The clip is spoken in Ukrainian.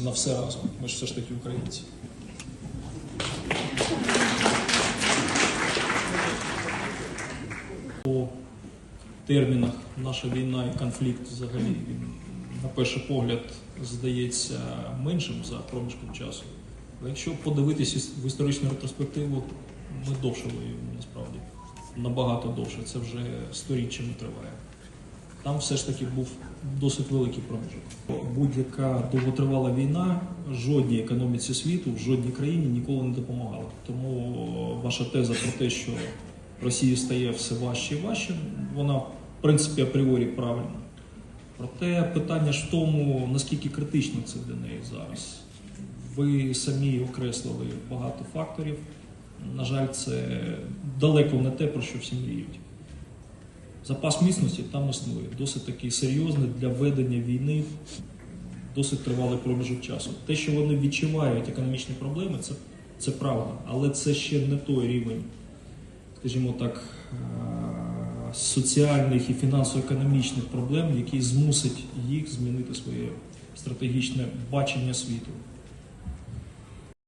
на все разом. Ми ж все ж таки українці. По термінах наша війна і конфлікт взагалі він на перший погляд здається меншим за проміжком часу. Але якщо подивитися в історичну ретроспективу, ми довше воюємо насправді. Набагато довше. Це вже сторіччями триває. Там все ж таки був досить великий проміжок. Будь-яка довготривала війна жодній економіці світу, в жодній країні ніколи не допомагала. Тому ваша теза про те, що Росії стає все важче і важче, вона в принципі апріорі правильна. Проте питання ж в тому, наскільки критично це для неї зараз. Ви самі окреслили багато факторів. На жаль, це далеко не те, про що всі мріють. Запас міцності там існує, досить такий серйозний для ведення війни, досить тривалий проміжок часу. Те, що вони відчувають економічні проблеми, це, це правда, але це ще не той рівень, скажімо так, е, соціальних і фінансово-економічних проблем, який змусить їх змінити своє стратегічне бачення світу.